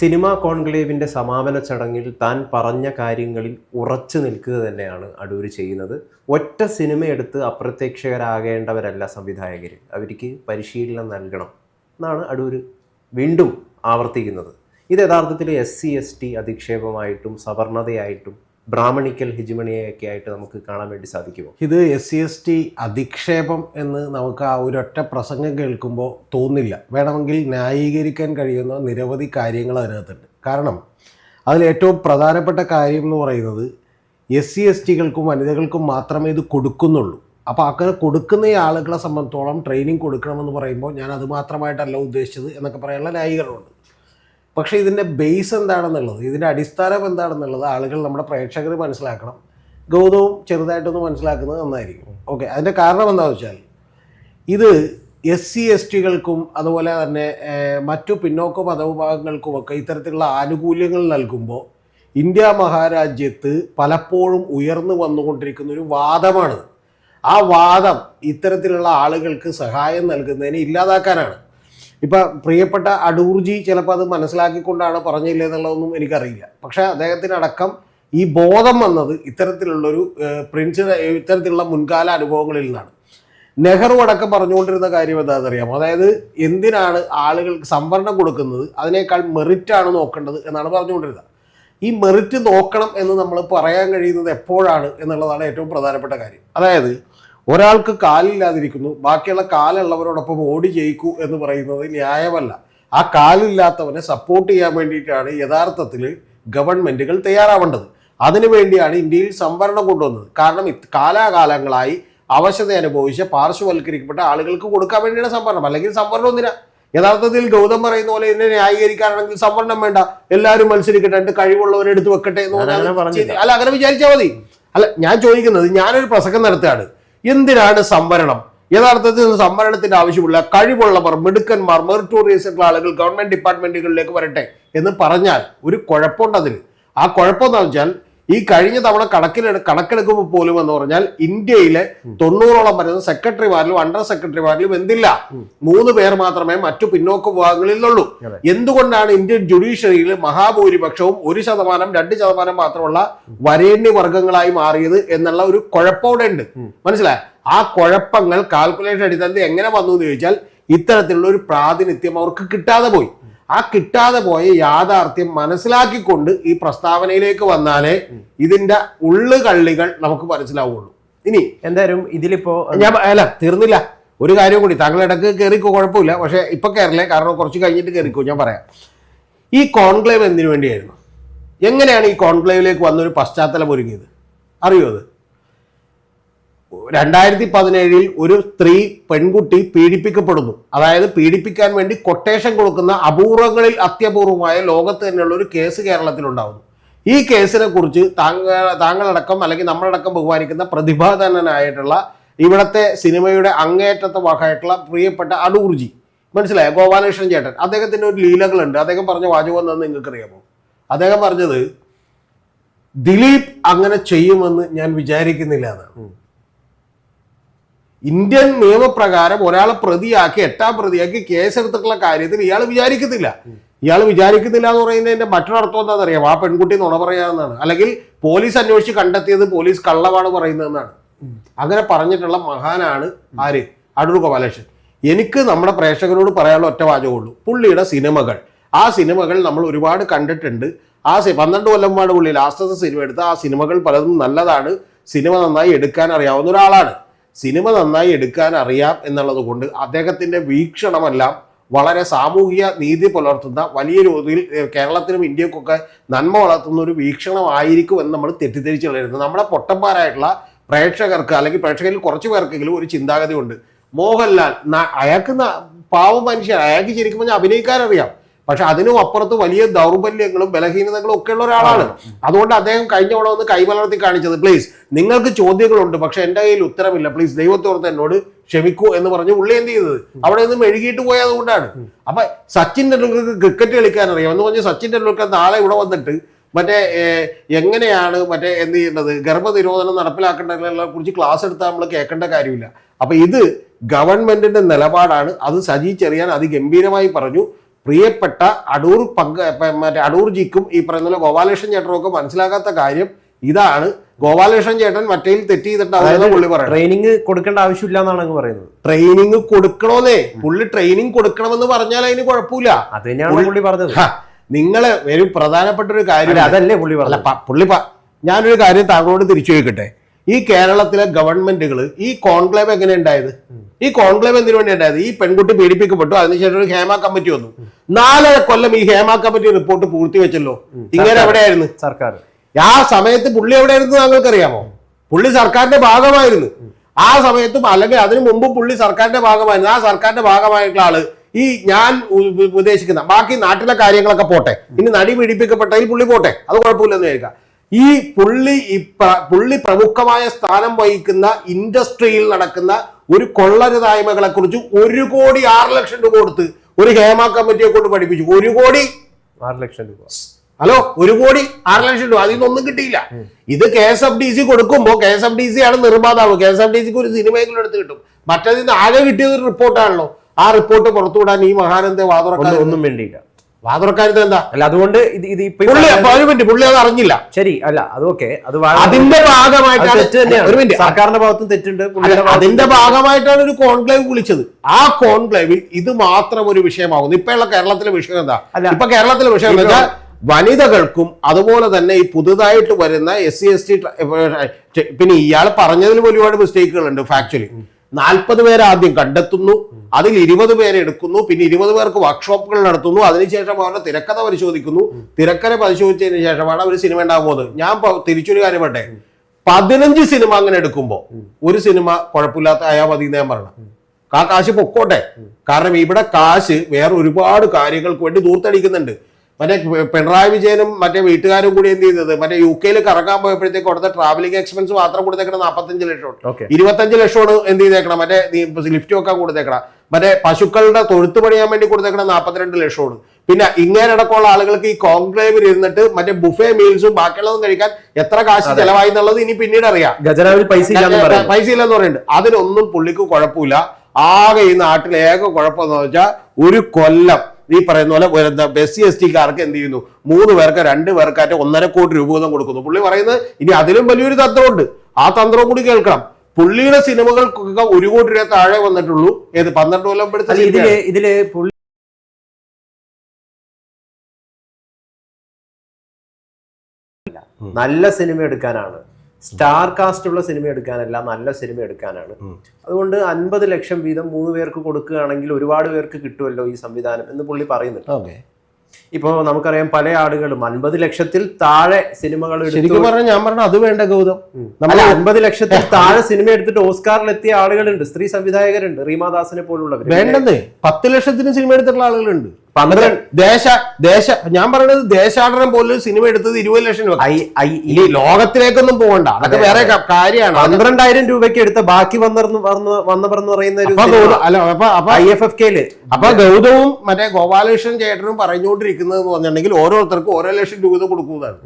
Cinema കോൺക്ലേവിന്റെ സമാപന ചടങ്ങിൽ താൻ പറഞ്ഞ കാര്യങ്ങളിൽ ഉറച്ചു നിൽക്കുക തന്നെയാണ് അടൂര് ചെയ്യുന്നത്. ഒറ്റ സിനിമ എടുത്ത് അപ്രത്യക്ഷകരാകേണ്ടവരല്ല സംവിധായകർ അവർക്ക് പരിശീലനം നൽകണം എന്നാണ് അടൂര് വീണ്ടും ആവർത്തിക്കുന്നത്. ഇത് യഥാർത്ഥത്തിൽ എസ് സി എസ് ടി അധിക്ഷേപമായിട്ടും സവർണതയായിട്ടും ബ്രാഹ്മണിക്കൽ ഹിജിമണിയൊക്കെ ആയിട്ട് നമുക്ക് കാണാൻ വേണ്ടി സാധിക്കുമോ? ഇത് എസ് സി എസ് ടി അധിക്ഷേപം എന്ന് നമുക്ക് ആ ഒരൊറ്റ പ്രസംഗം കേൾക്കുമ്പോൾ തോന്നില്ല. വേണമെങ്കിൽ ന്യായീകരിക്കാൻ കഴിയുന്ന നിരവധി കാര്യങ്ങൾ അതിനകത്തുണ്ട്. കാരണം അതിൽ ഏറ്റവും പ്രധാനപ്പെട്ട കാര്യം എന്ന് പറയുന്നത് എസ് സി എസ് ടികൾക്കും വനിതകൾക്കും മാത്രമേ ഇത് കൊടുക്കുന്നുള്ളൂ. അപ്പോൾ അങ്ങനെ കൊടുക്കുന്ന ആളുകളെ സംബന്ധിച്ചോളം ട്രെയിനിങ് കൊടുക്കണമെന്ന് പറയുമ്പോൾ ഞാൻ അത് മാത്രമായിട്ടല്ല ഉദ്ദേശിച്ചത് എന്നൊക്കെ പറയാനുള്ള ന്യായീകരണമുണ്ട്. പക്ഷേ ഇതിന്റെ ബേസ് എന്താണെന്നുള്ളത് ഇതിന്റെ അടിസ്ഥാനം എന്താണെന്നുള്ളത് ആളുകൾ നമ്മുടെ പ്രേക്ഷകർ മനസ്സിലാക്കണം. ഗൗതവും ചെറുതായിട്ടൊന്ന് മനസ്സിലാക്കുന്നത് നന്നായിരിക്കും. ഓക്കെ അതിന്റെ കാരണം എന്താണെന്ന് വെച്ചാൽ ഇത് എസ് സി എസ് ടികൾക്കും അതുപോലെ തന്നെ മറ്റു പിന്നോക്ക മതവിഭാഗങ്ങൾക്കുമൊക്കെ ഇത്തരത്തിലുള്ള ആനുകൂല്യങ്ങൾ നൽകുമ്പോൾ ഇന്ത്യ മഹാരാജ്യത്ത് പലപ്പോഴും ഉയർന്നു വന്നുകൊണ്ടിരിക്കുന്ന ഒരു വാദമാണ് ആ വാദം ഇത്തരത്തിലുള്ള ആളുകൾക്ക് സഹായം നൽകുന്നതിനെ ഇല്ലാതാക്കാനാണ്. ഇപ്പം പ്രിയപ്പെട്ട അടൂർജി ചിലപ്പോൾ അത് മനസ്സിലാക്കിക്കൊണ്ടാണ് പറഞ്ഞില്ല എന്നുള്ളതൊന്നും എനിക്കറിയില്ല. പക്ഷേ അദ്ദേഹത്തിനടക്കം ഈ ബോധം വന്നത് ഇത്തരത്തിലുള്ളൊരു പ്രിൻസ് ഇത്തരത്തിലുള്ള മുൻകാല അനുഭവങ്ങളിൽ നിന്നാണ്. നെഹ്റു അടക്കം പറഞ്ഞുകൊണ്ടിരുന്ന കാര്യം എന്താണെന്നറിയാമോ? അതായത് എന്തിനാണ് ആളുകൾക്ക് സംവരണം കൊടുക്കുന്നത്? അതിനേക്കാൾ മെറിറ്റാണ് നോക്കേണ്ടത് എന്നാണ് പറഞ്ഞുകൊണ്ടിരുന്നത്. ഈ മെറിറ്റ് നോക്കണം എന്ന് നമ്മൾ പറയാൻ കഴിയുന്നത് എപ്പോഴാണ് എന്നുള്ളതാണ് ഏറ്റവും പ്രധാനപ്പെട്ട കാര്യം. അതായത് ഒരാൾക്ക് കാലില്ലാതിരിക്കുന്നു ബാക്കിയുള്ള കാലുള്ളവരോടൊപ്പം ഓടി ജയിക്കൂ എന്ന് പറയുന്നത് ന്യായമല്ല. ആ കാലില്ലാത്തവനെ സപ്പോർട്ട് ചെയ്യാൻ വേണ്ടിയിട്ടാണ് യഥാർത്ഥത്തിൽ ഗവൺമെന്റുകൾ തയ്യാറാവേണ്ടത്. അതിനുവേണ്ടിയാണ് ഇന്ത്യയിൽ സംവരണം കൊണ്ടുവന്നത്. കാരണം കാലാകാലങ്ങളായി അവശത അനുഭവിച്ച പാർശ്വവൽക്കരിക്കപ്പെട്ട ആളുകൾക്ക് കൊടുക്കാൻ വേണ്ടിയാണ് സംവരണം. അല്ലെങ്കിൽ സംവരണം ഒന്നിനാ. യഥാർത്ഥത്തിൽ ഗൗതം പറയുന്ന പോലെ ഇതിനെ ന്യായീകരിക്കാനാണെങ്കിൽ സംവരണം വേണ്ട. എല്ലാവരും മത്സരിക്കട്ടെ എന്നിട്ട് കഴിവുള്ളവരെ എടുത്ത് വെക്കട്ടെ എന്ന് അല്ല അങ്ങനെ വിചാരിച്ചാൽ മതി. അല്ല ഞാൻ ചോദിക്കുന്നത് ഞാനൊരു പ്രസംഗം നടത്തുകയാണ്. എന്തിനാണ് സംവരണം? യഥാർത്ഥത്തിൽ സംവരണത്തിന്റെ ആവശ്യമില്ല കഴിവുള്ളവർ മിടുക്കന്മാർ മെറിറ്റോറിയസ് ആളുകൾ ഗവൺമെന്റ് ഡിപ്പാർട്ട്മെന്റുകളിലേക്ക് വരട്ടെ എന്ന് പറഞ്ഞാൽ ഒരു കുഴപ്പമുണ്ട് അതിന്. ആ കുഴപ്പം എന്താ വെച്ചാൽ ഈ കഴിഞ്ഞ തവണ കണക്കിലെടു കണക്കെടുക്കുമ്പോൾ പോലും എന്ന് പറഞ്ഞാൽ ഇന്ത്യയിലെ തൊണ്ണൂറോളം വരുന്ന സെക്രട്ടറിമാരിലും അണ്ടർ സെക്രട്ടറിമാരിലും എന്തില്ല. മൂന്ന് പേർ മാത്രമേ മറ്റു പിന്നോക്ക വിഭാഗങ്ങളിലുള്ളൂ. നിന്നുള്ളൂ എന്തുകൊണ്ടാണ് ഇന്ത്യൻ ജുഡീഷ്യറിയിൽ മഹാഭൂരിപക്ഷവും ഒരു ശതമാനം രണ്ട് ശതമാനം മാത്രമുള്ള വരേണ്യ വർഗങ്ങളായി മാറിയത് എന്നുള്ള ഒരു കുഴപ്പവിടെ ഉണ്ട് മനസ്സിലായ? ആ കുഴപ്പങ്ങൾ കാൽക്കുലേഷൻ അടിസ്ഥാനത്തിൽ എങ്ങനെ വന്നു എന്ന് ചോദിച്ചാൽ ഇത്തരത്തിലുള്ള ഒരു പ്രാതിനിധ്യം അവർക്ക് കിട്ടാതെ പോയി. ആ കിട്ടാതെ പോയ യാഥാർത്ഥ്യം മനസ്സിലാക്കിക്കൊണ്ട് ഈ പ്രസ്താവനയിലേക്ക് വന്നാലേ ഇതിന്റെ ഉള്ളുകള്ളികൾ നമുക്ക് മനസ്സിലാവുള്ളൂ. ഇനി എന്തായാലും ഇതിലിപ്പോ ഞാൻ അല്ല തീർന്നില്ല. ഒരു കാര്യം കൂടി താങ്കൾ ഇടയ്ക്ക് കയറിക്കോ കുഴപ്പമില്ല. പക്ഷെ ഇപ്പൊ കയറില്ലേ കാരണം കുറച്ച് കഴിഞ്ഞിട്ട് കയറിക്കോ ഞാൻ പറയാം. ഈ കോൺക്ലേവ് എന്തിനു വേണ്ടിയായിരുന്നു? എങ്ങനെയാണ് ഈ കോൺക്ലേവിലേക്ക് വന്നൊരു പശ്ചാത്തലം ഒരുങ്ങിയത്? അറിയോ അത്? രണ്ടായിരത്തി പതിനേഴിൽ ഒരു സ്ത്രീ പെൺകുട്ടി പീഡിപ്പിക്കപ്പെടുന്നു. അതായത് പീഡിപ്പിക്കാൻ വേണ്ടി കൊട്ടേഷൻ കൊടുക്കുന്ന അപൂർവങ്ങളിൽ അത്യപൂർവമായ ലോകത്ത് തന്നെയുള്ള ഒരു കേസ് കേരളത്തിലുണ്ടാകുന്നു ഈ കേസിനെ കുറിച്ച് താങ്കൾ താങ്കളടക്കം അല്ലെങ്കിൽ നമ്മളടക്കം ബഹുമാനിക്കുന്ന പ്രതിഭാധനനായിട്ടുള്ള ഇവിടുത്തെ സിനിമയുടെ അങ്ങേറ്റത്തെ വാക്കായിട്ടുള്ള പ്രിയപ്പെട്ട അടൂർജി. മനസ്സിലായോ? ഗോപാലകൃഷ്ണൻ ചേട്ടൻ. അദ്ദേഹത്തിന്റെ ഒരു ലീലകളുണ്ട്. അദ്ദേഹം പറഞ്ഞ വാചകം എന്താണെന്ന് നിങ്ങൾക്ക് അറിയാമോ അദ്ദേഹം പറഞ്ഞത് ദിലീപ് അങ്ങനെ ചെയ്യുമെന്ന് ഞാൻ വിചാരിക്കുന്നില്ല എന്നാണ്. ഇന്ത്യൻ നിയമപ്രകാരം ഒരാളെ പ്രതിയാക്കി എട്ടാം പ്രതിയാക്കി കേസെടുത്തിട്ടുള്ള കാര്യത്തിൽ ഇയാൾ വിചാരിക്കുന്നില്ല. ഇയാൾ വിചാരിക്കുന്നില്ല എന്ന് പറയുന്നതിന്റെ മറ്റൊരർത്ഥം എന്താണെന്ന് അറിയാം ആ പെൺകുട്ടി നുണ പറയാമെന്നാണ്. അല്ലെങ്കിൽ പോലീസ് അന്വേഷിച്ച് കണ്ടെത്തിയത് പോലീസ് കള്ളമാണ് പറയുന്നതെന്നാണ്. അങ്ങനെ പറഞ്ഞിട്ടുള്ള മഹാനാണ് ആര്? അടൂർ ഗോപാലകൃഷ്ണൻ. എനിക്ക് നമ്മുടെ പ്രേക്ഷകരോട് പറയാനുള്ള ഒറ്റ വാചകമുള്ളൂ. പുള്ളിയുടെ സിനിമകൾ. ആ സിനിമകൾ നമ്മൾ ഒരുപാട് കണ്ടിട്ടുണ്ട്. ആ പന്ത്രണ്ട് കൊല്ലം പാട് പുള്ളി ലാസ്റ്റത്തെ സിനിമ എടുത്ത ആ സിനിമകൾ പലതും നല്ലതാണ്. സിനിമ നന്നായി എടുക്കാൻ അറിയാവുന്ന ഒരാളാണ്. സിനിമ നന്നായി എടുക്കാൻ അറിയാം എന്നുള്ളത് കൊണ്ട് അദ്ദേഹത്തിന്റെ വീക്ഷണമെല്ലാം വളരെ സാമൂഹിക നീതി പുലർത്തുന്ന വലിയ രീതിയിൽ കേരളത്തിനും ഇന്ത്യക്കൊക്കെ നന്മ വളർത്തുന്ന ഒരു വീക്ഷണമായിരിക്കും എന്ന് നമ്മൾ തെറ്റിദ്ധരിച്ചു കളയരുത് നമ്മുടെ പൊട്ടന്മാരായിട്ടുള്ള പ്രേക്ഷകർക്ക് അല്ലെങ്കിൽ പ്രേക്ഷകരിൽ കുറച്ച് പേർക്കെങ്കിലും ഒരു ചിന്താഗതി ഉണ്ട് മോഹൻലാൽ അയാൾക്ക് പാവം മനുഷ്യൻ. അയാൾക്ക് ശരിക്കും പറഞ്ഞാൽ അഭിനയിക്കാൻ അറിയാം പക്ഷെ അതിനും അപ്പുറത്ത് വലിയ ദൗർബല്യങ്ങളും ബലഹീനതകളും ഒക്കെ ഉള്ള ഒരാളാണ്. അതുകൊണ്ട് അദ്ദേഹം കഴിഞ്ഞ തവണ വന്ന് കൈമലർത്തി കാണിച്ചത് പ്ലീസ് നിങ്ങൾക്ക് ചോദ്യങ്ങളുണ്ട് പക്ഷെ എന്റെ കയ്യിൽ ഉത്തരമില്ല. പ്ലീസ് ദൈവത്തോർത്ത് എന്നോട് ക്ഷമിക്കൂ എന്ന് പറഞ്ഞ് പുള്ളി എന്ത് ചെയ്തത്? അവിടെ നിന്ന് മെഴുകിയിട്ട് പോയത് കൊണ്ടാണ് അപ്പൊ സച്ചിൻ ടെണ്ടുൽക്കർക്ക് ക്രിക്കറ്റ് കളിക്കാൻ അറിയാം എന്ന് പറഞ്ഞ് സച്ചിൻ ടെണ്ടുൽക്കർ നാളെ ഇവിടെ വന്നിട്ട് മറ്റേ എങ്ങനെയാണ് മറ്റേ എന്ത് ചെയ്യേണ്ടത്? ഗർഭനിരോധനം നടപ്പിലാക്കേണ്ടതിനെ കുറിച്ച് ക്ലാസ് എടുത്താൽ നമ്മൾ കേൾക്കേണ്ട കാര്യമില്ല. അപ്പൊ ഇത് ഗവൺമെന്റിന്റെ നിലപാടാണ്. അത് സജി ചെറിയാൻ അതിഗംഭീരമായി പറഞ്ഞു. പ്രിയപ്പെട്ട അടൂർ പങ്ക് മറ്റേ അടൂർ ജിക്കും ഈ പറയുന്ന പോലെ ഗോപാലകൃഷ്ണൻ ചേട്ടനും ഒക്കെ മനസ്സിലാകാത്ത കാര്യം ഇതാണ്. ഗോപാലകൃഷ്ണൻ ചേട്ടൻ മറ്റേ തെറ്റ് ചെയ്തിട്ടാണ് പുള്ളി പറയുന്നത്? ട്രെയിനിങ് കൊടുക്കേണ്ട ആവശ്യമില്ല എന്നാണ് അങ്ങ് പറയുന്നത്. ട്രെയിനിങ് കൊടുക്കണോന്നേ. പുള്ളി ട്രെയിനിങ് കൊടുക്കണമെന്ന് പറഞ്ഞാൽ അതിന് കുഴപ്പമില്ല. അത് തന്നെയാണ് പുള്ളി പറഞ്ഞത്. നിങ്ങൾ ഒരു പ്രധാനപ്പെട്ട ഒരു കാര്യം അതല്ലേ പുള്ളി അല്ല പുള്ളി ഞാനൊരു കാര്യം താങ്കളോട് തിരിച്ചു ചോദിക്കട്ടെ. ഈ കേരളത്തിലെ ഗവൺമെന്റുകൾ ഈ കോൺക്ലേവ് എങ്ങനെ ഉണ്ടായത്? ഈ കോൺക്ലേവ് എന്തിനു വേണ്ടി ഉണ്ടായത് ഈ പെൺകുട്ടി പീഡിപ്പിക്കപ്പെട്ടു അതിനുശേഷം ഒരു ഹേമ കമ്മിറ്റി വന്നു. നാലര കൊല്ലം ഈ ഹേമ കമ്മിറ്റി റിപ്പോർട്ട് പൂർത്തിവെച്ചല്ലോ ഇങ്ങനെ എവിടെയായിരുന്നു? സർക്കാർ. ആ സമയത്ത് പുള്ളി എവിടെയായിരുന്നു താങ്കൾക്കറിയാമോ? പുള്ളി സർക്കാരിന്റെ ഭാഗമായിരുന്നു. ആ സമയത്തും അല്ലെങ്കിൽ അതിനു മുമ്പ് പുള്ളി സർക്കാരിന്റെ ഭാഗമായിരുന്നു. ആ സർക്കാരിന്റെ ഭാഗമായിട്ടുള്ള ആൾ ഈ ഞാൻ ഉദ്ദേശിക്കുന്ന ബാക്കി നാട്ടിലെ കാര്യങ്ങളൊക്കെ പോട്ടെ. ഇനി നടി പീഡിപ്പിക്കപ്പെട്ടതിൽ പുള്ളി പോട്ടെ. അത് കുഴപ്പമില്ലെന്ന് വിചാരിക്കാം ഈ പുള്ളി പുള്ളി പ്രമുഖമായ സ്ഥാനം വഹിക്കുന്ന ഇൻഡസ്ട്രിയിൽ നടക്കുന്ന ഒരു കൊള്ളരുതായ്മകളെ കുറിച്ച് ഒരു കോടി ആറ് ലക്ഷം രൂപ കൊടുത്ത് ഒരു ഹേമ കമ്മിറ്റിയെ കൊണ്ട് പഠിപ്പിച്ചു. ഒരു കോടി. ആറ് ലക്ഷം രൂപ. ഹലോ ഒരു കോടി ആറ് ലക്ഷം രൂപ. അതിൽ നിന്നൊന്നും കിട്ടിയില്ല. ഇത് K S F D C കൊടുക്കുമ്പോൾ K S F D C ആണ് നിർമ്മാതാവ്. കെ എസ് എഫ് ഡി സിക്ക് ഒരു സിനിമയെങ്കിലും എടുത്ത് കിട്ടും. മറ്റേതിൽ നിന്ന് ആകെ കിട്ടിയത് ഒരു റിപ്പോർട്ടാണല്ലോ. ആ റിപ്പോർട്ട് പുറത്തുവിടാൻ ഈ മഹാനന്ദ വാതുറക്കാൻ ഒന്നും വേണ്ടിയില്ല. വാതുറക്കാരത്ത് എന്താ? അല്ല അതുകൊണ്ട് ഇത് ഇത് ഇപ്പൊ പുള്ളി ഒരു മിനിറ്റ് പുള്ളി അത് അറിഞ്ഞില്ല. ശരി അല്ല അത് ഓക്കെ അത് അതിന്റെ ഭാഗമായിട്ടാണ് ഒരു മിനിറ്റ് സർക്കാരിന്റെ ഭാഗത്തും തെറ്റുണ്ട് അതിന്റെ ഭാഗമായിട്ടാണ് ഒരു കോൺക്ലേവ് വിളിച്ചത്. ആ കോൺക്ലേവിൽ ഇത് മാത്രം ഒരു വിഷയമാകുന്നു. ഇപ്പോഴുള്ള കേരളത്തിലെ വിഷയം എന്താ. ഇപ്പൊ കേരളത്തിലെ വിഷയം എന്താ വനിതകൾക്കും അതുപോലെ തന്നെ ഈ പുതുതായിട്ട് വരുന്ന എസ് സി എസ് ടി പിന്നെ ഇയാൾ പറഞ്ഞതിൽ ഒരുപാട് മിസ്റ്റേക്കുകളുണ്ട് ഫാക്ച്വലി നാൽപ്പത് പേരെ ആദ്യം കണ്ടെത്തുന്നു. അതിൽ ഇരുപത് പേരെ എടുക്കുന്നു. പിന്നെ ഇരുപത് പേർക്ക് വർക്ക്ഷോപ്പുകൾ നടത്തുന്നു. അതിനുശേഷം അവരുടെ തിരക്കഥ പരിശോധിക്കുന്നു. തിരക്കഥ പരിശോധിച്ചതിന് ശേഷമാണ് അവർ സിനിമ ഉണ്ടാകാൻ പോകുന്നത് ഞാൻ തിരിച്ചൊരു കാര്യം പറട്ടെ പതിനഞ്ച് സിനിമ അങ്ങനെ എടുക്കുമ്പോൾ ഒരു സിനിമ കുഴപ്പമില്ലാത്ത ആയാൽ മതി ഞാൻ പറയണം. ആ കാശ് പൊക്കോട്ടെ. കാരണം ഇവിടെ കാശ് വേറെ ഒരുപാട് കാര്യങ്ങൾക്ക് വേണ്ടി ദൂർത്തടിക്കുന്നുണ്ട്. മറ്റേ പിണറായി വിജയനും മറ്റേ വീട്ടുകാരും കൂടി എന്ത് ചെയ്തത്? മറ്റേ യു കെയിൽ കറങ്ങാൻ പോയപ്പോഴത്തേക്ക് കൊടുത്ത ട്രാവലിംഗ് എക്സ്പെൻസ് മാത്രം കൊടുത്തേക്കണം നാൽപ്പത്തഞ്ച് ലക്ഷം ഇരുപത്തഞ്ച് ലക്ഷമാണ് എന്ത് ചെയ്തേക്കണം മറ്റേ ലിഫ്റ്റ് വെക്കാൻ കൊടുത്തേക്കണം. മറ്റേ പശുക്കളുടെ തൊഴുത്ത് പണിയാൻ വേണ്ടി കൊടുത്തേക്കണം നാൽപ്പത്തിരണ്ട് ലക്ഷമാണ്. പിന്നെ ഇങ്ങനടക്കമുള്ള ആളുകൾക്ക് ഈ കോൺക്ലേവിൽ ഇരുന്നിട്ട് മറ്റേ ബുഫേ മീൽസും ബാക്കിയുള്ളതും കഴിക്കാൻ എത്ര കാശ് ചെലവായി എന്നുള്ളത് ഇനി പിന്നീട് അറിയാം. ഖജനാവിൽ പൈസ പൈസ ഇല്ലെന്ന് പറയുന്നുണ്ട്. അതിനൊന്നും പുള്ളിക്ക് കുഴപ്പമില്ല. ആകെ ഈ നാട്ടിൽ ഏക കുഴപ്പമെന്ന് വെച്ചാൽ ഒരു കൊല്ലം ഈ പറയുന്ന പോലെ എസ് സി എസ് ടിക്കാർക്ക് എന്ത് ചെയ്യുന്നു? മൂന്ന് പേർക്ക് രണ്ട് പേർക്കായിട്ട് ഒന്നര കോടി രൂപ വീതം കൊടുക്കുന്നു. പുള്ളി പറയുന്നത് ഇനി അതിലും വലിയൊരു തന്ത്രമുണ്ട്. ആ തന്ത്രം കൂടി കേൾക്കണം. പുള്ളിയുടെ സിനിമകൾക്കൊക്കെ ഒരു കോടി രൂപ താഴെ വന്നിട്ടുള്ളൂ. ഏത് പന്ത്രണ്ട് കൊല്ലം പെടുത്ത ഇതിൽ ഇതിൽ നല്ല സിനിമ എടുക്കാനാണ്. സ്റ്റാർ കാസ്റ്റ് ഉള്ള സിനിമ എടുക്കാനല്ല നല്ല സിനിമ എടുക്കാനാണ്. അതുകൊണ്ട് അൻപത് ലക്ഷം വീതം മൂന്ന് പേർക്ക് കൊടുക്കുകയാണെങ്കിൽ ഒരുപാട് പേർക്ക് കിട്ടുമല്ലോ ഈ സംവിധാനം എന്ന് പുള്ളി പറയുന്നുണ്ട്. ഇപ്പോൾ നമുക്കറിയാം പല ആളുകളും അൻപത് ലക്ഷത്തിൽ താഴെ സിനിമകൾ ശരിക്കും പറഞ്ഞാൽ ഞാൻ പറഞ്ഞു അത് വേണ്ട ഗൗതം. നമ്മൾ അൻപത് ലക്ഷത്തിൽ താഴെ സിനിമ എടുത്തിട്ട് ഓസ്കാറിൽ എത്തിയ ആളുകളുണ്ട്. സ്ത്രീ സംവിധായകരുണ്ട്. റീമാദാസിനെ പോലുള്ളവർ വേണ്ടത് പത്ത് ലക്ഷത്തിന് സിനിമ എടുത്തിട്ടുള്ള ആളുകളുണ്ട്. ദേശ ദേശ ഞാൻ പറയുന്നത് ദേശാടനം പോലൊരു സിനിമ എടുത്തത് ഇരുപത് ലക്ഷം രൂപ. ഈ ലോകത്തിലേക്കൊന്നും പോകണ്ട അതൊക്കെ വേറെ കാര്യമാണ്. പന്ത്രണ്ടായിരം രൂപയ്ക്ക് എടുത്ത ബാക്കി വന്നർന്ന് വന്ന- വന്നവരെന്ന് പറയുന്ന ഒരു അപ്പൊ ഗൗതവും മറ്റേ ഗോപാലകൃഷ്ണൻ ചേട്ടനും പറഞ്ഞുകൊണ്ടിരിക്കുന്നത് പറഞ്ഞിട്ടുണ്ടെങ്കിൽ ഓരോരുത്തർക്കും ഓരോ ലക്ഷം രൂപ കൊടുക്കുന്നതാണ്.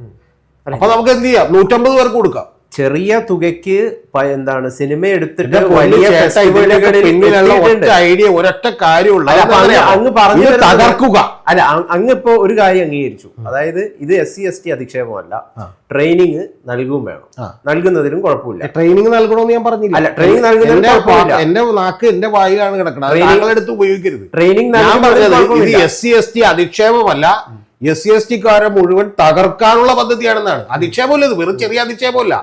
അപ്പൊ നമുക്ക് എന്ത് ചെയ്യാം? നൂറ്റമ്പത് പേർക്ക് കൊടുക്കാം. ചെറിയ തുകയ്ക്ക് എന്താണ് സിനിമ എടുത്തിട്ട് വലിയ ഐഡിയ ഒരൊറ്റ കാര്യമുള്ള അങ്ങ് പറഞ്ഞു തകർക്കുക. അല്ല അങ്ങ് ഇപ്പോ ഒരു കാര്യം അംഗീകരിച്ചു. അതായത് ഇത് എസ് സി എസ് ടി അധിക്ഷേപമല്ല. ട്രെയിനിങ് നൽകും വേണം. നൽകുന്നതിലും നൽകുന്നതിനും കുഴപ്പമില്ല ട്രെയിനിങ് നൽകണമെന്ന് ഞാൻ പറഞ്ഞില്ല? അല്ല, ട്രെയിനിങ് നൽകുന്നതിന് എന്റെ നാക്ക് എന്റെ വായിലാണ് കിടക്കുന്നത് അത് ഉപയോഗിക്കരുത്. ട്രെയിനിങ് ഞാൻ പറഞ്ഞത് ഇത് എസ് സി എസ് ടി അധിക്ഷേപമല്ല. എസ് സി എസ് ടിക്കാരെ മുഴുവൻ തകർക്കാനുള്ള പദ്ധതിയാണെന്നാണ്. അധിക്ഷേപമല്ല ഇത്. വെറും ചെറിയ അധിക്ഷേപമല്ല.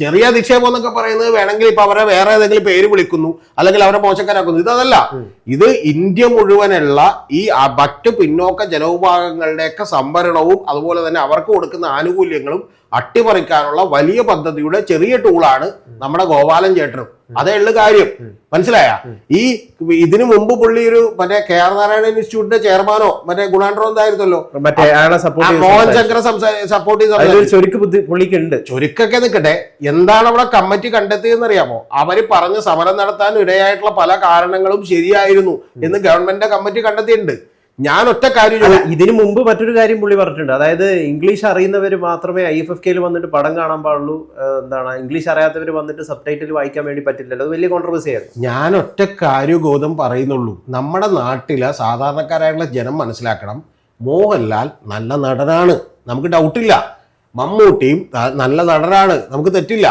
ചെറിയ അധിക്ഷേപം എന്നൊക്കെ പറയുന്നത് വേണമെങ്കിൽ ഇപ്പൊ അവരെ വേറെ ഏതെങ്കിലും പേര് വിളിക്കുന്നു അല്ലെങ്കിൽ അവരെ മോശക്കാരാക്കുന്നു. ഇതല്ല. ഇത് ഇന്ത്യ മുഴുവനുള്ള ഈ മറ്റു പിന്നോക്ക ജനവിഭാഗങ്ങളുടെയൊക്കെ സംഭരണവും അതുപോലെ തന്നെ അവർക്ക് കൊടുക്കുന്ന ആനുകൂല്യങ്ങളും അട്ടിമറിക്കാനുള്ള വലിയ പദ്ധതിയുടെ ചെറിയ ടൂളാണ് നമ്മുടെ ഗോപാലൻ ചേട്ടനും. അതേ ഉള്ളു കാര്യം. മനസ്സിലായ? ഈ ഇതിനു മുമ്പ് പുള്ളി ഒരു മറ്റേ കെ ആർ നാരായണ ഇൻസ്റ്റിറ്റ്യൂട്ടിന്റെ ചെയർമാനോ മറ്റേ ഗുണാണ്ടോ എന്തായിരുന്നല്ലോ? മോഹൻ ശങ്കർ സപ്പോർട്ട് ചെയ്തുണ്ട് ചുരുക്കൊക്കെ നിൽക്കട്ടെ എന്താണ് അവിടെ കമ്മിറ്റി കണ്ടെത്തിയെന്ന് അറിയാമോ അവർ പറഞ്ഞ് സമരം നടത്താൻ ഇടയായിട്ടുള്ള പല കാരണങ്ങളും ശരിയായിരുന്നു എന്ന് ഗവൺമെന്റിന്റെ കമ്മിറ്റി കണ്ടെത്തിയിട്ടുണ്ട്. ഞാൻ ഒറ്റ കാര്യം ഇതിനു മുമ്പ് മറ്റൊരു കാര്യം പുള്ളി പറഞ്ഞിട്ടുണ്ട്. അതായത് ഇംഗ്ലീഷ് അറിയുന്നവർ മാത്രമേ ഐ എഫ് എഫ് കെയിൽ വന്നിട്ട് പടം കാണാൻ പാടുള്ളൂ എന്താണ് ഇംഗ്ലീഷ് അറിയാത്തവർ വന്നിട്ട് സബ് ടൈറ്റിൽ വായിക്കാൻ വേണ്ടി പറ്റില്ലല്ലോ. അത് വലിയ കോൺട്രവേഴ്സി ആയിരുന്നു. ഞാൻ ഒറ്റ കാര്യം ഗോതം പറയുന്നുള്ളൂ. നമ്മുടെ നാട്ടിലെ സാധാരണക്കാരായുള്ള ജനം മനസ്സിലാക്കണം മോഹൻലാൽ നല്ല നടനാണ്. നമുക്ക് ഡൗട്ടില്ല മമ്മൂട്ടിയും നല്ല നടനാണ്. നമുക്ക് തെറ്റില്ല.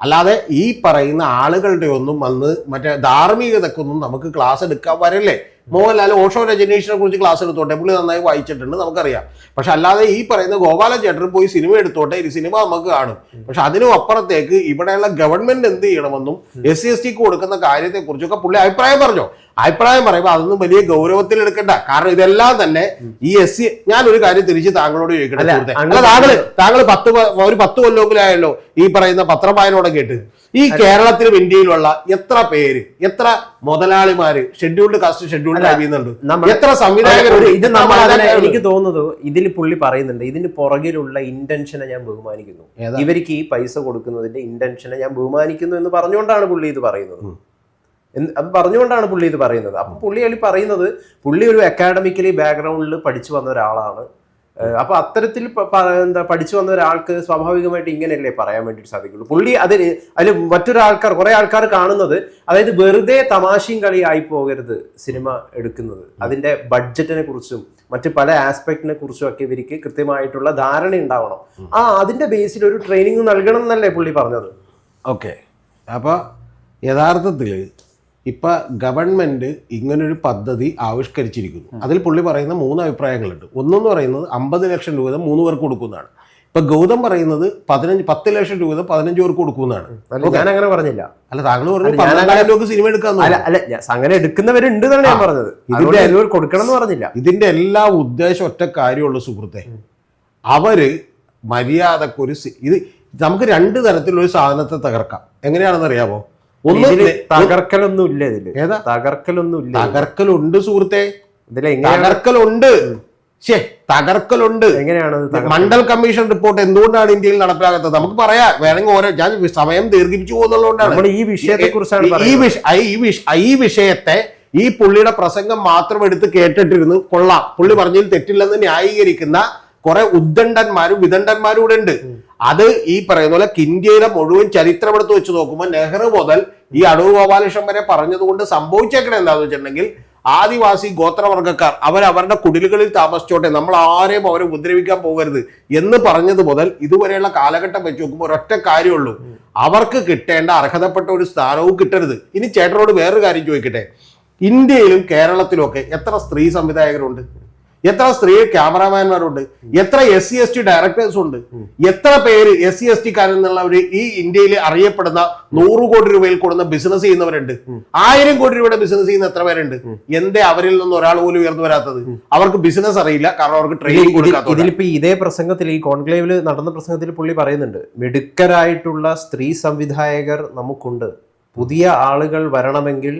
അല്ലാതെ ഈ പറയുന്ന ആളുകളുടെ ഒന്നും വന്ന് മറ്റേ ധാർമ്മികതക്കൊന്നും നമുക്ക് ക്ലാസ് എടുക്കാൻ വരല്ലേ? മോഹൻലാൽ ഓഷോ രജനീഷിനെ കുറിച്ച് ക്ലാസ് എടുത്തോട്ടെ? പുള്ളി നന്നായി വായിച്ചിട്ടുണ്ട് നമുക്കറിയാം. പക്ഷെ അല്ലാതെ ഈ പറയുന്ന ഗോപാലൻ ചേട്ടൻ പോയി സിനിമ എടുത്തോട്ടെ? ഈ സിനിമ നമുക്ക് കാണും. പക്ഷെ അതിനും അപ്പുറത്തേക്ക് ഇവിടെയുള്ള ഗവൺമെന്റ് എന്ത് ചെയ്യണമെന്നും എസ് സി എസ് ടിക്ക് കൊടുക്കുന്ന കാര്യത്തെ കുറിച്ചൊക്കെ പുള്ളി അഭിപ്രായം പറഞ്ഞോ? അഭിപ്രായം പറയുമ്പോൾ അതൊന്നും വലിയ ഗൗരവത്തിൽ എടുക്കണ്ട. കാരണം ഇതെല്ലാം തന്നെ ഈ എസ് സി ഞാനൊരു കാര്യം തിരിച്ച് താങ്കളോട് ചോദിക്കട്ടെ താങ്കൾ താങ്കൾ പത്ത് ഒരു പത്ത് കൊല്ലമെങ്കിലായല്ലോ ഈ പറയുന്ന പത്രമായനോടെ കേട്ട്. ഈ കേരളത്തിലും ഇന്ത്യയിലുള്ള എത്ര പേര് എത്ര മുതലാളിമാര് ഷെഡ്യൂൾഡ് കാസ്റ്റ് ഷെഡ്യൂൾഡ് അറിയുന്നുണ്ട് എത്ര സംവിധായകർ ഇത് നമ്മൾ എനിക്ക് തോന്നുന്നത് ഇതിൽ പുള്ളി പറയുന്നുണ്ട് ഇതിന് പുറകിലുള്ള ഇന്റൻഷനെ ഞാൻ ബഹുമാനിക്കുന്നു. ഇവർക്ക് ഈ പൈസ കൊടുക്കുന്നതിന്റെ ഇന്റൻഷനെ ഞാൻ ബഹുമാനിക്കുന്നു എന്ന് പറഞ്ഞുകൊണ്ടാണ് പുള്ളി ഇത് പറയുന്നത്. അത് പറഞ്ഞുകൊണ്ടാണ് പുള്ളി ഇത് പറയുന്നത്. അപ്പൊ പുള്ളി അതിൽ പറയുന്നത് പുള്ളി ഒരു അക്കാഡമിക്കലി ബാക്ക്ഗ്രൗണ്ടിൽ പഠിച്ചു വന്ന ഒരാളാണ്. അപ്പൊ അത്തരത്തിൽ എന്താ പഠിച്ചു വന്ന ഒരാൾക്ക് സ്വാഭാവികമായിട്ട് ഇങ്ങനെയല്ലേ പറയാൻ വേണ്ടി സാധിക്കുള്ളൂ? പുള്ളി അതിന് അതിൽ മറ്റൊരാൾക്കാർ കുറെ ആൾക്കാർ കാണുന്നത് അതായത് വെറുതെ തമാശയും കളിയായി പോകരുത് സിനിമ എടുക്കുന്നത്. അതിന്റെ ബഡ്ജറ്റിനെ കുറിച്ചും മറ്റ് പല ആസ്പെക്ടിനെ കുറിച്ചും ഒക്കെ ഇവർക്ക് കൃത്യമായിട്ടുള്ള ധാരണ ഉണ്ടാവണം. ആ അതിന്റെ ബേസിൽ ഒരു ട്രെയിനിങ് നൽകണം എന്നല്ലേ പുള്ളി പറഞ്ഞത്? ഓക്കെ. അപ്പൊ യഥാർത്ഥത്തിൽ ഇപ്പം ഗവൺമെന്റ് ഇങ്ങനൊരു പദ്ധതി ആവിഷ്കരിച്ചിരിക്കുന്നു. അതിൽ പുള്ളി പറയുന്ന മൂന്ന് അഭിപ്രായങ്ങളുണ്ട്. ഒന്നെന്ന് പറയുന്നത് അമ്പത് ലക്ഷം രൂപ മൂന്ന് പേർക്ക് കൊടുക്കുന്നതാണ്. ഇപ്പം ഗൗതം പറയുന്നത് പതിനഞ്ച് പത്ത് ലക്ഷം രൂപ പതിനഞ്ച് പേർക്ക് കൊടുക്കുന്നതാണ്. ഞാൻ അങ്ങനെ പറഞ്ഞില്ല. അല്ല താങ്കൾ പറഞ്ഞു സിനിമ എടുക്കാൻ അല്ല അല്ല ഞാൻ- അങ്ങനെ എടുക്കുന്നവരുണ്ട് എന്നാണ് ഞാൻ പറഞ്ഞത്. ഇതിന്റെ- കൊടുക്കണം എന്ന് പറഞ്ഞില്ല. ഇതിന്റെ എല്ലാ ഉദ്ദേശം ഒറ്റ കാര്യമുള്ള സുഹൃത്തെ. അവർ മര്യാദക്കൊരു ഇത് നമുക്ക് രണ്ട് തരത്തിലുള്ള സാധനത്തെ തകർക്കാം. എങ്ങനെയാണെന്ന് അറിയാമോ ഒന്ന് തകർക്കലൊന്നും ഇല്ല ഇതിൽ. ഏതാ? തകർക്കലൊന്നും ഇല്ല തകർക്കലുണ്ട് സുഹൃത്തെ. തകർക്കലുണ്ട്. ശേ തകർക്കലുണ്ട്. എങ്ങനെയാണ് മണ്ഡൽ കമ്മീഷൻ റിപ്പോർട്ട് എന്തുകൊണ്ടാണ് ഇന്ത്യയിൽ നടപ്പിലാകാത്തത്? നമുക്ക് പറയാം. വേണമെങ്കിൽ ഓരോ ഞാൻ സമയം ദീർഘിപ്പിച്ചു പോകുന്നുള്ളതുകൊണ്ടാണ്. നമ്മൾ ഈ വിഷയത്തെ കുറിച്ചാണ് ഈ വിഷ- ഈ ഈ വിഷയത്തെ ഈ പുള്ളിയുടെ പ്രസംഗം മാത്രം എടുത്ത് കേട്ടിട്ടിരുന്ന് കൊള്ളാം. പുള്ളി പറഞ്ഞതിൽ തെറ്റില്ലെന്ന് ന്യായീകരിക്കുന്ന കുറെ ഉദ്ദണ്ഡന്മാരും വിദണ്ഡന്മാരും ഇവിടെ ഉണ്ട്. അത് ഈ പറയുന്ന പോലെ ഇന്ത്യയിലെ മുഴുവൻ ചരിത്രം എടുത്ത് വെച്ച് നോക്കുമ്പോൾ നെഹ്റു മുതൽ ഈ അടൂർ ഗോപാലകൃഷ്ണൻ വരെ പറഞ്ഞതുകൊണ്ട് സംഭവിച്ചേക്കണേ എന്താന്ന് വെച്ചിട്ടുണ്ടെങ്കിൽ ആദിവാസി ഗോത്രവർഗക്കാർ അവർ അവരുടെ കുടിലുകളിൽ താമസിച്ചോട്ടെ നമ്മൾ ആരെയും അവരെ ഉപദ്രവിക്കാൻ പോകരുത് എന്ന് പറഞ്ഞത് മുതൽ ഇതുവരെയുള്ള കാലഘട്ടം വെച്ച് നോക്കുമ്പോൾ ഒരൊറ്റ കാര്യമുള്ളൂ. അവർക്ക് കിട്ടേണ്ട അർഹതപ്പെട്ട ഒരു സ്ഥാനവും കിട്ടരുത്. ഇനി ചേട്ടനോട് വേറൊരു കാര്യം ചോദിക്കട്ടെ? ഇന്ത്യയിലും കേരളത്തിലും ഒക്കെ എത്ര സ്ത്രീ സംവിധായകരുണ്ട്? എത്ര സ്ത്രീ ക്യാമറാമാൻമാരുണ്ട് എത്ര S C S T directors ഉണ്ട്? എത്ര പേര് എസ് സി എസ് ടി കാരെന്നുള്ളവർ ഈ ഇന്ത്യയിൽ അറിയപ്പെടുന്ന നൂറ് കോടി രൂപയിൽ കൂടുന്ന ബിസിനസ് ചെയ്യുന്നവരുണ്ട്. ആയിരം കോടി രൂപയുടെ ബിസിനസ് ചെയ്യുന്ന എത്ര പേരുണ്ട്? എന്തേ അവരിൽ നിന്ന് ഒരാൾ പോലും ഉയർന്നു വരാത്തത്? അവർക്ക് ബിസിനസ് അറിയില്ല. കാരണം അവർക്ക് ട്രെയിനിങ് കൊടുക്കാത്ത ഇതിലിപ്പോ ഇതേ പ്രസംഗത്തിൽ ഈ കോൺക്ലേവിൽ നടന്ന പ്രസംഗത്തിൽ പുള്ളി പറയുന്നുണ്ട് മിടുക്കരായിട്ടുള്ള സ്ത്രീ സംവിധായകർ നമുക്കുണ്ട്. പുതിയ ആളുകൾ വരണമെങ്കിൽ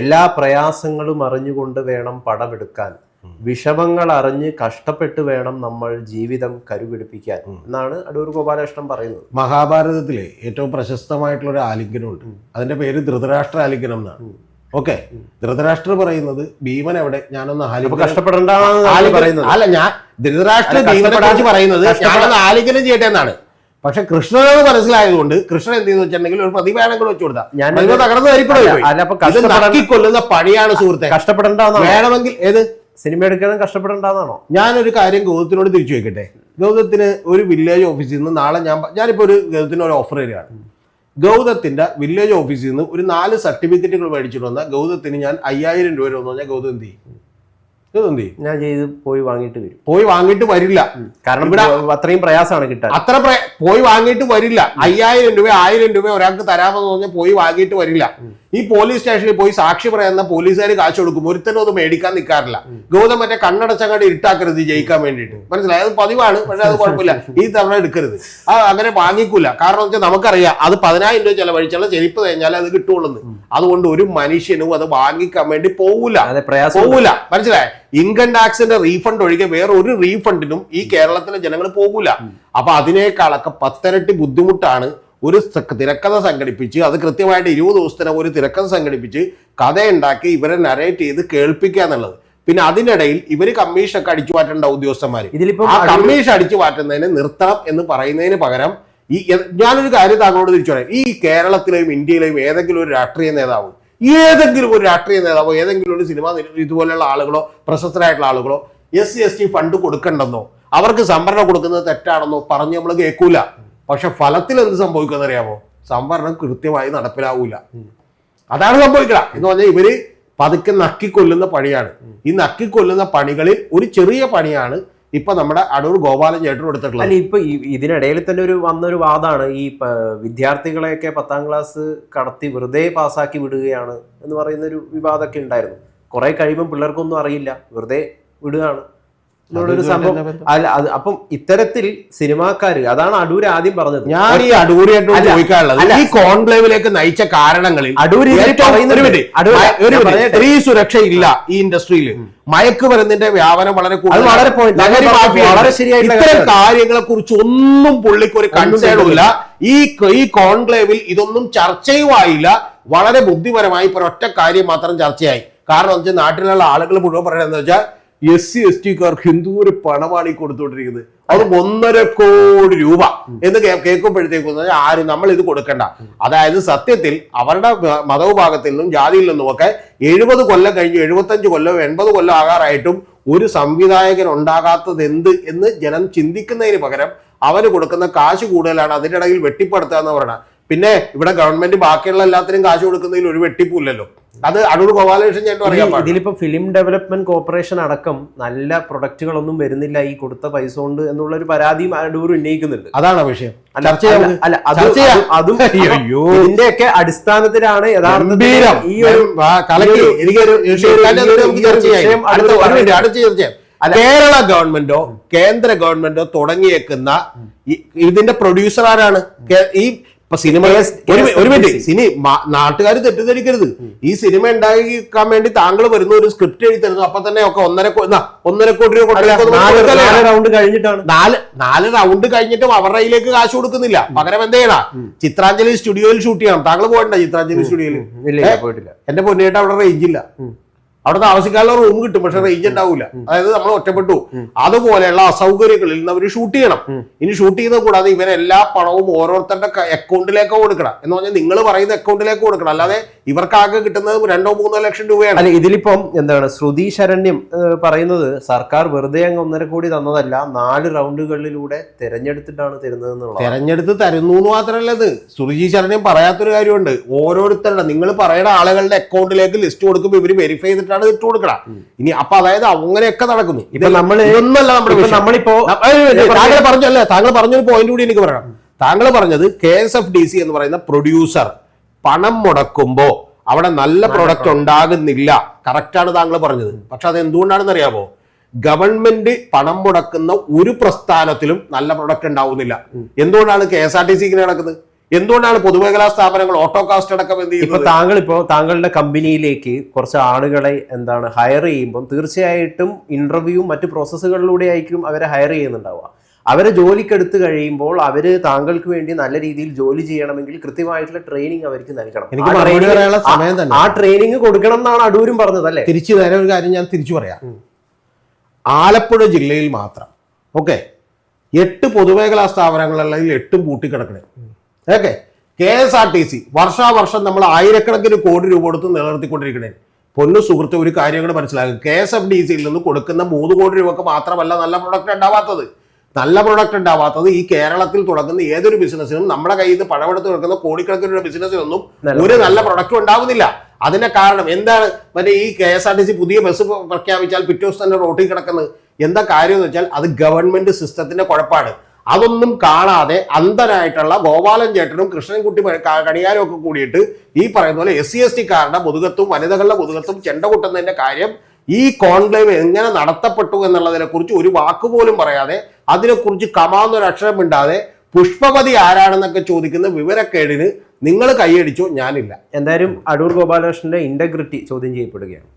എല്ലാ പ്രയാസങ്ങളും അറിഞ്ഞുകൊണ്ട് വേണം പടമെടുക്കാൻ. വിഷമങ്ങൾ അറിഞ്ഞ് കഷ്ടപ്പെട്ട് വേണം നമ്മൾ ജീവിതം കരുപിടിപ്പിക്കാൻ. എന്നാണ് അടൂർ ഗോപാലകൃഷ്ണൻ പറയുന്നത്. മഹാഭാരതത്തിലെ ഏറ്റവും പ്രശസ്തമായിട്ടുള്ള ഒരു ആലിംഗനമുണ്ട് അതിന്റെ പേര് ധൃതരാഷ്ട്ര ആലിംഗനം എന്നാണ്. ഓക്കെ. ധൃതരാഷ്ട്ര പറയുന്നത് ഭീമൻ എവിടെ? ഞാനൊന്ന് ആലിംഗനം അല്ല ഞാൻ ധൃതരാഷ്ട്ര ഭീമനെ കുറിച്ച് പറയുന്നത് ഞാനൊന്ന് ആലിംഗനം ചെയ്യട്ടെ എന്നാണ്. പക്ഷെ കൃഷ്ണനത് മനസ്സിലായതുകൊണ്ട് കൃഷ്ണൻ എന്ത് ചെയ്തു വെച്ചിട്ടുണ്ടെങ്കിൽ ഒരു പ്രതിഭാനം കൂടെ വെച്ചു കൊടുത്താൽ ഞാൻ തകർന്ന് കഷ്ടപ്പെടാൻ- പണിയാണ് സുഹൃത്തെ. കഷ്ടപ്പെടേണ്ട വേണമെങ്കിൽ ഏത്? സിനിമ എടുക്കണം കഷ്ടപ്പെടേണ്ടതാണോ? ഞാനൊരു കാര്യം ഗൗതത്തിനോട് തിരിച്ചു വെക്കട്ടെ ഗൗതത്തിന് ഒരു വില്ലേജ് ഓഫീസിൽ നിന്ന് നാളെ ഞാൻ ഞാനിപ്പോൾ ഞാനിപ്പോ ഒരു ഗൗതത്തിന് ഒരു ഓഫർ തരികയാണ്. ഗൗതത്തിന്റെ വില്ലേജ് ഓഫീസിൽ നിന്ന് ഒരു നാല് സർട്ടിഫിക്കറ്റുകൾ മേടിച്ചിട്ട് വന്നാൽ ഗൗതത്തിന് ഞാൻ അയ്യായിരം രൂപ വന്നു പറഞ്ഞാൽ ഗൗതം എന്ത് ചെയ്യും? ഞാൻ ചെയ്ത് പോയി വാങ്ങിയിട്ട് വരും. പോയി വാങ്ങിയിട്ട് വരില്ല. കാരണം ഇവിടെ- അത്രയും പ്രയാസമാണ് കിട്ടാൻ. അത്ര പോയി വാങ്ങിയിട്ട് വരില്ല. അയ്യായിരം രൂപ ആയിരം രൂപ ഒരാൾക്ക് തരാമെന്ന് പറഞ്ഞാൽ പോയി വാങ്ങിയിട്ട് വരില്ല. ഈ പോലീസ് സ്റ്റേഷനിൽ പോയി സാക്ഷി പറയുന്ന പോലീസുകാർ കാശ് കൊടുക്കും. ഒരുത്തനും അത് മേടിക്കാൻ നിൽക്കാറില്ല ഗൗതം മറ്റേ കണ്ണടച്ചങ്ങാട് ഇരുട്ടാക്കരുത് ജയിക്കാൻ വേണ്ടിയിട്ട്. മനസ്സിലായി? അത് പതിവാണ്. പക്ഷെ അത് കുഴപ്പമില്ല. ഈ തവണ എടുക്കരുത്. ആ അങ്ങനെ വാങ്ങിക്കൂല. കാരണം വെച്ചാൽ നമുക്കറിയാം അത് പതിനായിരം രൂപ ചെലവഴിച്ചുള്ള ചെരിപ്പ് കഴിഞ്ഞാൽ അത് കിട്ടുള്ളൂ അതുകൊണ്ട് ഒരു മനുഷ്യനും അത് വാങ്ങിക്കാൻ വേണ്ടി പോകൂല പോകൂല മനസ്സിലായ? ഇൻകം ടാക്സിന്റെ റീഫണ്ട് ഒഴികെ വേറെ ഒരു റീഫണ്ടിനും ഈ കേരളത്തിലെ ജനങ്ങൾ പോകൂല. അപ്പൊ അതിനേക്കാളൊക്കെ പത്തരട്ടി ബുദ്ധിമുട്ടാണ് ഒരു തിരക്കഥ സംഘടിപ്പിച്ച് അത് കൃത്യമായിട്ട് ഇരുപത് ദിവസത്തിന് ഒരു തിരക്കഥ സംഘടിപ്പിച്ച് കഥ ഉണ്ടാക്കി ഇവരെ നരേറ്റ് ചെയ്ത് കേൾപ്പിക്കുക എന്നുള്ളത്. പിന്നെ അതിനിടയിൽ ഇവർ കമ്മീഷനൊക്കെ അടിച്ചു മാറ്റേണ്ട ഉദ്യോഗസ്ഥന്മാര്. ഇതിലിപ്പം ആ കമ്മീഷൻ അടിച്ചു മാറ്റുന്നതിന് നിർത്തണം എന്ന് പറയുന്നതിന് പകരം ഈ ഞാനൊരു കാര്യം താങ്കളോട് തിരിച്ചു പറയാം. ഈ കേരളത്തിലെയും ഇന്ത്യയിലെയും ഏതെങ്കിലും ഒരു രാഷ്ട്രീയ നേതാവ് ഏതെങ്കിലും ഒരു രാഷ്ട്രീയ നേതാവോ ഏതെങ്കിലും ഒരു സിനിമ ഇതുപോലെയുള്ള ആളുകളോ പ്രശസ്തരായിട്ടുള്ള ആളുകളോ S C S T fund കൊടുക്കണ്ടെന്നോ? അവർക്ക് സംവരണം കൊടുക്കുന്നത് തെറ്റാണെന്നോ പറഞ്ഞ് നമ്മൾ കേൾക്കൂല. പക്ഷെ ഫലത്തിൽ എന്ത് സംഭവിക്കുമെന്ന് അറിയാമോ സംവരണം കൃത്യമായി നടപ്പിലാവൂല. അതാണ് സംഭവിക്കുക എന്ന് പറഞ്ഞാൽ ഇവർ പതുക്കെ നക്കിക്കൊല്ലുന്ന പണിയാണ്. ഈ നക്കിക്കൊല്ലുന്ന പണികളിൽ ഒരു ചെറിയ പണിയാണ് ഇപ്പൊ നമ്മുടെ അടൂർ ഗോപാലൻ ചേട്ടൻ എടുത്തിട്ടുള്ളത് അല്ല ഇപ്പൊ ഇതിനിടയിൽ തന്നെ ഒരു വന്നൊരു വാദമാണ് ഈ വിദ്യാർത്ഥികളെയൊക്കെ പത്താം ക്ലാസ് കടത്തി വെറുതെ പാസ്സാക്കി വിടുകയാണ് എന്ന് പറയുന്ന ഒരു വിവാദമൊക്കെ ഉണ്ടായിരുന്നു. കുറെ കഴിയുമ്പോൾ പിള്ളേർക്കൊന്നും അറിയില്ല വെറുതെ വിടുകയാണ്. എന്നുള്ളൊരു സംഭവം? അല്ല അത് അപ്പം ഇത്തരത്തിൽ സിനിമാക്കാര് അതാണ് അടൂർ ആദ്യം പറഞ്ഞത്. ഞാൻ ഈ അടൂരായിട്ട് ചോദിക്കാനുള്ളത് ഈ കോൺക്ലേവിലേക്ക് നയിച്ച കാരണങ്ങളിൽ അടൂര്. സ്ത്രീ സുരക്ഷ ഇല്ല ഈ ഇൻഡസ്ട്രിയിൽ. മയക്കുമരുന്നിന്റെ വ്യാപനം വളരെ കൂടുതൽ വളരെ ഇത്തരം കാര്യങ്ങളെ കുറിച്ച് ഒന്നും പുള്ളിക്ക് ഒരു ഈ ഈ കോൺക്ലേവിൽ ഇതൊന്നും ചർച്ചയുമായില്ല. വളരെ ബുദ്ധിപരമായി ഇപ്പൊ ഒറ്റ കാര്യം മാത്രം ചർച്ചയായി. കാരണം എന്താ വെച്ചാൽ നാട്ടിലുള്ള ആളുകൾ മുഴുവൻ പറയുന്നത് എന്താ വെച്ചാൽ എസ് സി എസ് ടിക്കാർക്ക് എന്തോ ഒരു പണമാണ് ഈ കൊടുത്തുകൊണ്ടിരിക്കുന്നത് അത് ഒന്നര കോടി രൂപ. എന്ന് കേൾക്കുമ്പോഴത്തേക്കും ആരും നമ്മൾ ഇത് കൊടുക്കണ്ട. അതായത് സത്യത്തിൽ അവരുടെ മതവിഭാഗത്തിൽ നിന്നും ജാതിയിൽ നിന്നും ഒക്കെ എഴുപത് കൊല്ലം കഴിഞ്ഞ് എഴുപത്തഞ്ച് കൊല്ലം എൺപത് കൊല്ലം ആകാറായിട്ടും ഒരു സംവിധായകൻ ഉണ്ടാകാത്തത് എന്ത് എന്ന് ജനം ചിന്തിക്കുന്നതിന് പകരം അവന് കൊടുക്കുന്ന കാശ് കൂടുതലാണ് ഇടയിൽ വെട്ടിപ്പെടുത്തുക എന്ന് പറയണം പിന്നെ ഇവിടെ ഗവൺമെന്റ് ബാക്കിയുള്ള എല്ലാത്തിനും കാശ് കൊടുക്കുന്നതിൽ ഒരു വെട്ടിപ്പില്ലല്ലോ അത് അടൂർ ഗോപാലകൃഷ്ണൻ ചേട്ടൻ പറയാം. ഇതിലിപ്പോ ഫിലിം ഡെവലപ്മെന്റ് കോർപ്പറേഷൻ അടക്കം നല്ല പ്രൊഡക്റ്റുകളൊന്നും വരുന്നില്ല ഈ കൊടുത്ത പൈസ കൊണ്ട് എന്നുള്ള ഒരു പരാതിയും അടൂർ ഉന്നയിക്കുന്നുണ്ട്. അതാണ് വിഷയം. അല്ല, അത്. ഇതിന്റെയൊക്കെ അടിസ്ഥാനത്തിലാണ് യഥാർത്ഥത്തിൽ ഈ ഒരു എനിക്കൊരു. വിഷയം അടുത്ത. കേരള ഗവൺമെന്റോ കേന്ദ്ര ഗവൺമെന്റോ തുടങ്ങിയേക്കുന്ന ഇതിന്റെ പ്രൊഡ്യൂസർ ആരാണ്? ഈ ഇപ്പൊ സിനിമ ഒരു മിനിറ്റ്. സിനി നാട്ടുകാർ തെറ്റിദ്ധരിക്കരുത്. ഈ സിനിമ ഉണ്ടാക്കാൻ വേണ്ടി താങ്കൾ വരുന്ന ഒരു സ്ക്രിപ്റ്റ് എഴുതി തരുന്നു അപ്പൊ തന്നെ ഒക്കെ ഒന്നര ഒന്നര കോടി രൂപ റൗണ്ട് കഴിഞ്ഞിട്ടാണ്. നാല് നാല് റൗണ്ട് കഴിഞ്ഞിട്ടും അവരുടെ കയ്യിലേക്ക് കാശ് കൊടുക്കുന്നില്ല. പകരം എന്ത് ചെയ്യണം? ചിത്രാഞ്ജലി സ്റ്റുഡിയോയിൽ ഷൂട്ട് ചെയ്യണം. താങ്കൾ പോകണ്ട ചിത്രാഞ്ജലി സ്റ്റുഡിയോയിൽ ഇല്ല പോയിട്ടില്ല. എന്റെ പൊന്നേട്ട് അവിടെ റേഞ്ച് ഇല്ല. അവിടെ താമസിക്കാനുള്ള റൂം കിട്ടും പക്ഷെ റേഞ്ച് ഉണ്ടാവില്ല അതായത് നമ്മൾ ഒറ്റപ്പെട്ടു. അതുപോലെയുള്ള അസൗകര്യങ്ങളിൽ നിന്ന് അവർ ഷൂട്ട് ചെയ്യണം. ഇനി ഷൂട്ട് ചെയ്യുന്നത് കൂടാതെ ഇവരെല്ലാ പണവും ഓരോരുത്തരുടെ അക്കൗണ്ടിലേക്ക് കൊടുക്കണം. എന്ന് പറഞ്ഞാൽ നിങ്ങൾ പറയുന്ന അക്കൗണ്ടിലേക്ക് കൊടുക്കണം. അല്ലാതെ ഇവർക്കാകെ കിട്ടുന്നത് രണ്ടോ മൂന്നോ ലക്ഷം രൂപയാണ്. അല്ല ഇതിലിപ്പം എന്താണ് ശ്രുതി ശരണ്യം പറയുന്നത് സർക്കാർ വെറുതെ അങ്ങ് ഒന്നര കോടി തന്നതല്ല നാല് റൗണ്ടുകളിലൂടെ തെരഞ്ഞെടുത്തിട്ടാണ് തരുന്നത് എന്നുള്ളത് തെരഞ്ഞെടുത്ത് തരുന്നു എന്ന് മാത്രമല്ല ഇത് ശ്രുതി ശരണ്യം പറയാത്തൊരു കാര്യമുണ്ട്. ഓരോരുത്തരുടെ നിങ്ങൾ പറയുന്ന ആളുകളുടെ അക്കൗണ്ടിലേക്ക് ലിസ്റ്റ് കൊടുക്കുമ്പോൾ ഇവർ വെരിഫൈ ചെയ്തിട്ടാണ് ഇട്ട് കൊടുക്കണം ഇനി അപ്പൊ അതായത് അങ്ങനെയൊക്കെ നടക്കുന്നു. ഇതൊന്നല്ല നമ്മുടെ നമ്മളിപ്പോ താങ്കൾ പറഞ്ഞല്ലേ താങ്കൾ പറഞ്ഞൊരു പോയിന്റ് കൂടി എനിക്ക് പറയണം താങ്കൾ പറഞ്ഞത് K S F D C എന്ന് പറയുന്ന പ്രൊഡ്യൂസർ പണം മുടക്കുമ്പോ അവിടെ നല്ല പ്രൊഡക്റ്റ് ഉണ്ടാകുന്നില്ല. കറക്റ്റാണ് താങ്കൾ പറഞ്ഞത്. പക്ഷെ അത് എന്തുകൊണ്ടാണെന്ന് അറിയാമോ ഗവൺമെന്റ് പണം മുടക്കുന്ന ഒരു പ്രസ്ഥാനത്തിലും നല്ല പ്രൊഡക്റ്റ് ഉണ്ടാവുന്നില്ല. എന്തുകൊണ്ടാണ് K S R T C ഇങ്ങനെ നടക്കുന്നത്? എന്തുകൊണ്ടാണ് പൊതുമേഖലാ സ്ഥാപനങ്ങൾ ഓട്ടോകാസ്റ്റ് അടക്കം എന്ത് ഇപ്പൊ താങ്കൾ ഇപ്പോ താങ്കളുടെ കമ്പനിയിലേക്ക് കുറച്ച് ആളുകളെ എന്താണ് ഹയർ ചെയ്യുമ്പോൾ തീർച്ചയായിട്ടും ഇന്റർവ്യൂ മറ്റു പ്രോസസ്സുകളിലൂടെ ആയിരിക്കും അവരെ ഹയർ ചെയ്യുന്നുണ്ടാവുക. അവരെ ജോലിക്കെടുത്ത് കഴിയുമ്പോൾ അവർ താങ്കൾക്ക് വേണ്ടി നല്ല രീതിയിൽ ജോലി ചെയ്യണമെങ്കിൽ കൃത്യമായിട്ടുള്ള ട്രെയിനിങ് അവർക്ക് നൽകണം. എനിക്ക് ആ മറുപടി പറയാനുള്ള ആ- സമയം തന്നെ. ആ ട്രെയിനിങ് കൊടുക്കണം എന്നാണ് അടൂരും പറഞ്ഞത് അല്ലേ? തിരിച്ചു നേരെ ഒരു കാര്യം ഞാൻ തിരിച്ചു പറയാം. ആലപ്പുഴ ജില്ലയിൽ മാത്രം ഓക്കെ എട്ട് പൊതുമേഖലാ സ്ഥാപനങ്ങളുള്ളതിൽ എട്ടും പൂട്ടിക്കിടക്കണേ. Okay. K S R T C വർഷാവർഷം നമ്മൾ ആയിരക്കണക്കിന് കോടി രൂപ കൊടുത്ത് നിലനിർത്തിക്കൊണ്ടിരിക്കണേ. പൊന്നു സുഹൃത്ത് ഒരു കാര്യം കൂടെ മനസ്സിലാകും കെ എസ് എഫ് ഡി സിയിൽ നിന്ന് കൊടുക്കുന്ന മൂന്ന് കോടി രൂപക്ക് മാത്രമല്ല നല്ല പ്രൊഡക്റ്റ് ഉണ്ടാവാത്തത്. നല്ല പ്രൊഡക്റ്റ് ഉണ്ടാവാത്തത് ഈ കേരളത്തിൽ തുടങ്ങുന്ന ഏതൊരു ബിസിനസ്സിനും നമ്മുടെ കയ്യിൽ നിന്ന് പഴമെടുത്ത് കൊടുക്കുന്ന കോടിക്കണക്കിന് ബിസിനസ്സിനൊന്നും ഒരു നല്ല പ്രൊഡക്റ്റും ഉണ്ടാവുന്നില്ല. അതിന്റെ കാരണം എന്താണ്? മറ്റേ ഈ K S R T C പുതിയ ബസ് പ്രഖ്യാപിച്ചാൽ പിറ്റേ ദിവസം തന്നെ റോട്ടിൽ കിടക്കുന്നത്. എന്താ കാര്യം എന്ന് വെച്ചാൽ അത് ഗവൺമെന്റ് സിസ്റ്റത്തിന്റെ കുഴപ്പമാണ് അതൊന്നും കാണാതെ അന്ധനായിട്ടുള്ള ഗോപാലൻ ചേട്ടനും കൃഷ്ണൻകുട്ടി കണിയാനും ഒക്കെ കൂടിയിട്ട് ഈ പറയുന്ന പോലെ എസ് സി എസ് ടിക്കാരുടെ മുതുകത്തും വനിതകളുടെ മുതുകത്തും ചെണ്ട കൊട്ടുന്നതിന്റെ കാര്യം ഈ കോൺക്ലേവ് എങ്ങനെ നടത്തപ്പെട്ടു എന്നുള്ളതിനെ കുറിച്ച് ഒരു വാക്കുപോലും പറയാതെ അതിനെക്കുറിച്ച് കമാന്നൊരു അക്ഷരം മിണ്ടാതെ പുഷ്പപതി ആരാണെന്നൊക്കെ ചോദിക്കുന്ന വിവരക്കേടിന് നിങ്ങൾ കൈയടിച്ചോ? ഞാനില്ല. എന്തായാലും അടൂർ ഗോപാലകൃഷ്ണന്റെ ഇന്റഗ്രിറ്റി ചോദ്യം ചെയ്യപ്പെടുകയാണ്.